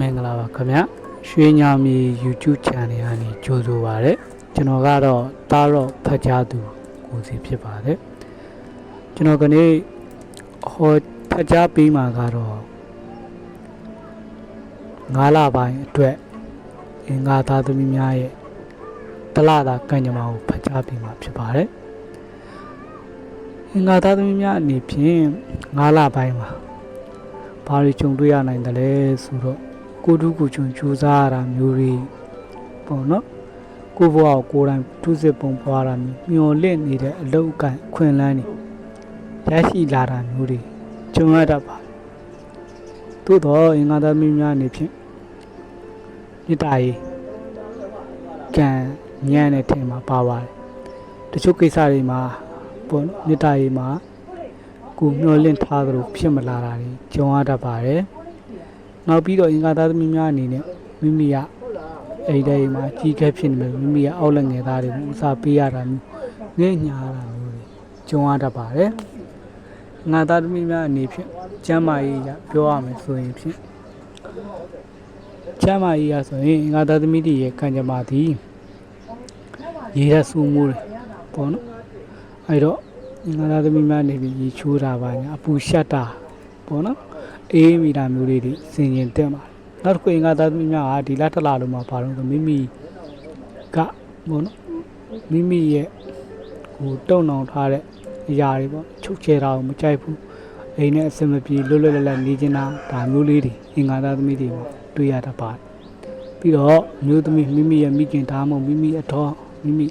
မင်္ဂလာပါခင်ဗျရွှေညာမီ YouTube channel ကနေကြိုဆိုပါရစေကျွန်တော်ကတော့တားတော့ဖတ်ကြားသူကိုစီဖြစ်ပါတယ်ကျွန်တော်ကနေ့ဟောဖတ်ကြားပေးမှာကတော့ငါးလပိုင်းအတွက်အင်္ဂါသားသမီးများရဲ့တလတာကံကြမ္မာကိုဖတ်ကြားပေးမှာဖြစ်ပါတယ်အင်္ဂါသားသမီးများအနေဖြင့်ငါးလပိုင်းမှာဘာတွေကြုံတွေ့ရနိုင်တယ်လဲဆိုတော့ ကိုတုကိုချွန်ကြိုးစားရတာမျိုးတွေပေါ့နော်ကိုဘွားကိုကိုယ်တိုင်သူစစ်ပုံပွားတာမျိုးမျောလင့်နေတဲ့အလောက်အကန်အခွင့်အလန်းတွေရရှိလာတာမျိုးတွေကြုံရတတ်ပါတယ်သို့တော့အင်္ဂါသမီးများအနေဖြင့်မြစ်တာရေးကံညံ့တဲ့ထင်မှာပါပါတယ်တချို့ကိစ္စတွေမှာပေါ့နော်မြစ်တာရေးမှာကိုမျောလင့်ထားသလိုဖြစ်မလာတာတွေကြုံရတတ်ပါတယ်။ နောက်ပြီးတော့အင်္ဂါသားသမီးများအနေနဲ့မိမိကအဲ့ဒီတိုင်းမှာကြီးခဲဖြစ်နေမယ်မိမိကအောက်လက်ငယ်သားတွေကိုဥစားပေးရတာမျိုးငဲ့ညာရတာမျိုးတွေကြုံရတတ်ပါတယ်။ငါသားသမီးများအနေဖြင့်ကျမ်းမာရေးကပြောရမယ်ဆိုရင်ဖြင့်ကျမ်းမာရေးရဆိုရင်အင်္ဂါသားသမီးတွေရဲ့ကံကြမ္မာသည်ရေရဆူမှုတွေပေါ့နော်။အဲ့တော့ငါသားသမီးများနေပြီးရေချိုးတာပါညာအပူရှက်တာပေါ့နော် အေးမိတာမျိုးလေးတွေစင်ရင်တက်ပါတယ်နောက်တစ်ခုငါသားသမီးများကဒီလထလာလုံးမှာပါတော့ဆိုမိမိကပေါ့နော်မိမိရဲ့ဟိုတုံနှောင်ထားတဲ့အရာတွေပေါ့ချုပ်ချယ်တာကိုမကြိုက်ဘူးအိမ်နဲ့အဆင်မပြေလွတ်လွတ်လပ်လပ်နေချင်တာဒါမျိုးလေးတွေအင်္ဂါသားသမီးတွေမှာတွေ့ရတတ်ပါတယ်ပြီးတော့မျိုးသမီးမိမိရဲ့မိခင်ဒါမှမဟုတ်မိမိအတော်မိမိ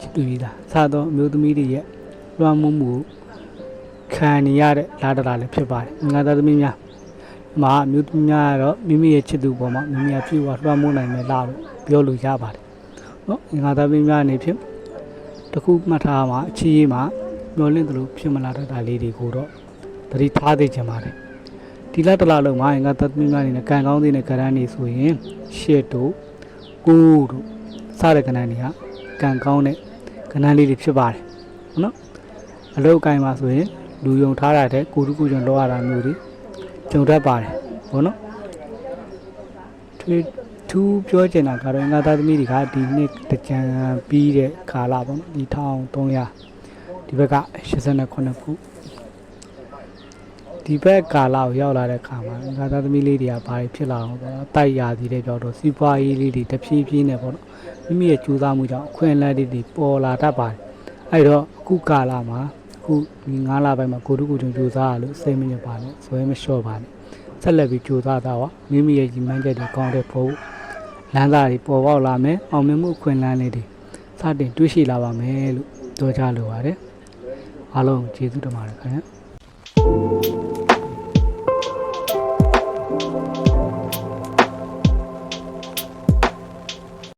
ချစ်သူကြီးတာစသောမျိုးသမီးတွေရဲ့လွှမ်းမိုးမှုခံနေရတဲ့လာတလာလည်းဖြစ်ပါတယ်။ငါသားသမီးများ မှာအမျိုးသမီးများကတော့မိမိရဲ့ချစ်သူပေါ်မှာမိမိကပြေဝလွှမ်းမိုးနိုင်မယ်လားလို့ပြောလို့ရပါတယ်။နော်ငါသားသမီးများအနေဖြင့်တစ်ခုမှတ်ထားမှာအချီးရေးမှာမျောလင့်သလိုဖြစ်မလာတတ်တာလေးတွေကိုတော့သတိထားသိချင်ပါတယ်။ဒီလတလာလုံးမှာငါသားသမီးများအနေနဲ့ကံကောင်းတဲ့ကဏ္ဍနေဆိုရင်ရှစ်တို့ကိုတို့စတဲ့ကဏ္ဍတွေကကံကောင်းတဲ့ကဏ္ဍလေးတွေဖြစ်ပါတယ်။နော်အလုတ်ကိုင်းမှာဆိုရင်လူယုံထားတာတဲ့ကိုတုကိုကျွန်လောရတာမျိုးတွေ ကြုံတတ်ပါတယ်ဘောနော်သူသူပြောချင်တာကတော့ငါသားသမီးတွေကဒီနှစ်တကြံပြီးတဲ့ခါလာပေါ့နော်ဒီ1300ဒီဘက်က89ခုဒီဘက်ကာလာကိုရောက်လာတဲ့ခါမှာငါသားသမီးလေးတွေကဘာတွေဖြစ်လာအောင်ပေါ့နော်တိုက်ရသည်တဲ့ကြောက်တော့စီးပွားရေးလေးတွေတဖြည်းဖြည်းနဲ့ပေါ့နော်မိမိရဲ့ကြိုးစားမှုကြောင့်အခွင့်အလမ်းတွေတွေပေါ်လာတတ်ပါတယ်အဲ့တော့အခုကာလာမှာအ ခုဒီ9လပိုင်းမှာကိုတုကိုချုံကြိုးစားရလို့စိတ်မညစ်ပါနဲ့ဇွဲမလျှော့ပါနဲ့ဆက်လက်ပြီးကြိုးစားတာပါမိမိရဲ့ညီမန်းချက်တွေကောင်းတဲ့ဖို့လမ်းသားတွေပေါ်ပေါက်လာမယ်အောင်မြင်မှုအခွင့်အလမ်းလေးတွေစတင်တွေ့ရှိလာပါမယ်လို့ပြောကြလိုပါတယ်အားလုံးကျေးဇူးတင်ပါတယ်ခင်ဗျာ